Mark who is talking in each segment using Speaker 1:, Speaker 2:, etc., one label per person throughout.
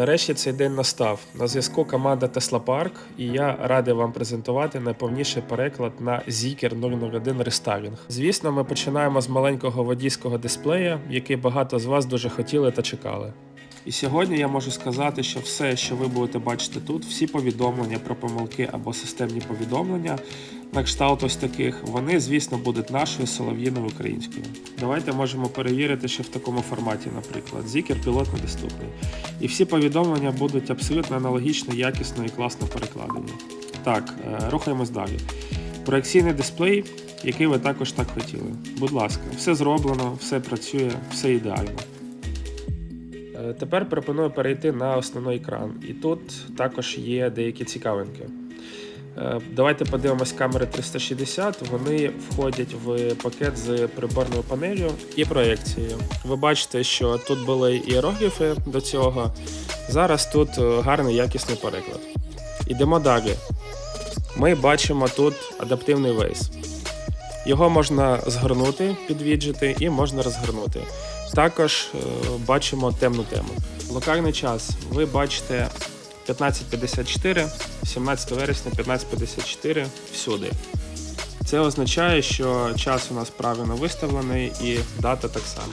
Speaker 1: Нарешті цей день настав. На зв'язку команда Tesla Park, і я радий вам презентувати найповніший переклад на Zikr 001 Restyling. Звісно, ми починаємо з маленького водійського дисплея, який багато з вас дуже хотіли та чекали. І сьогодні я можу сказати, що все, що ви будете бачити тут, всі повідомлення про помилки або системні повідомлення, на кшталт ось таких, вони, звісно, будуть нашою солов'їною українською. Давайте можемо перевірити, що в такому форматі, наприклад, Zikr пілот недоступний. І всі повідомлення будуть абсолютно аналогічно, якісно і класно перекладені. Так, е, рухаємось далі. Проекційний дисплей, який ви також так хотіли. Будь ласка, все зроблено, все працює, все ідеально. Е, Тепер пропоную перейти на основний екран. І тут також є деякі цікавинки. Е, Давайте подивимось камери 360. Вони входять в пакет з приборною панелью і проекцією. Ви бачите, що тут були іерогліфи до цього. Зараз тут е, гарний якісний переклад. Ідемо далі. Ми бачимо тут адаптивний вейс. Його можна згорнути під віджити і можна розгорнути. Також е, бачимо темну тему. Локальний час ви бачите 15.54, 17 вересня 15.54 всюди. Це означає, що час у нас правильно виставлений і дата так само.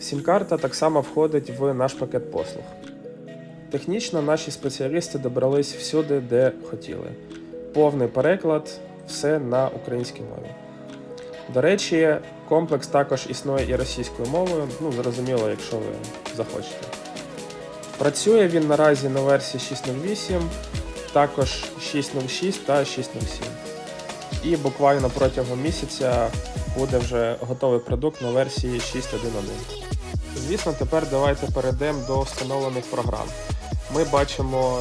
Speaker 1: Сім-карта так само входить в наш пакет послуг. Технічно наші спеціалісти добрались всюди, де хотіли. Повний переклад, все на українській мові. До речі, комплекс також існує і російською мовою, ну зрозуміло, якщо ви захочете. Працює він наразі на версії 6.08, також 6.06 та 6.07. І буквально протягом місяця буде вже готовий продукт на версії 6.1.1. Звісно, тепер давайте перейдемо до встановлених програм. Ми бачимо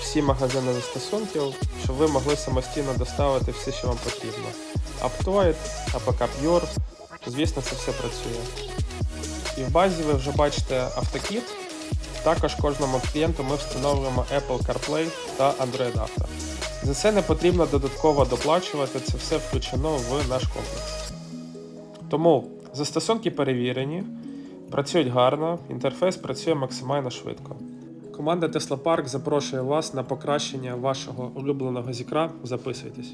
Speaker 1: всі магазини застосунків, щоб ви могли самостійно доставити все, що вам потрібно. Aptoid, APK Pure, звісно, це все працює. І в базі ви вже бачите автокіт. Також кожному клієнту ми встановлюємо Apple CarPlay та Android Auto. За це не потрібно додатково доплачувати, це все включено в наш комплекс. Тому застосунки перевірені, працюють гарно, інтерфейс працює максимально швидко. Команда Tesla Park запрошує вас на покращення вашого улюбленого зікра. Записуйтесь.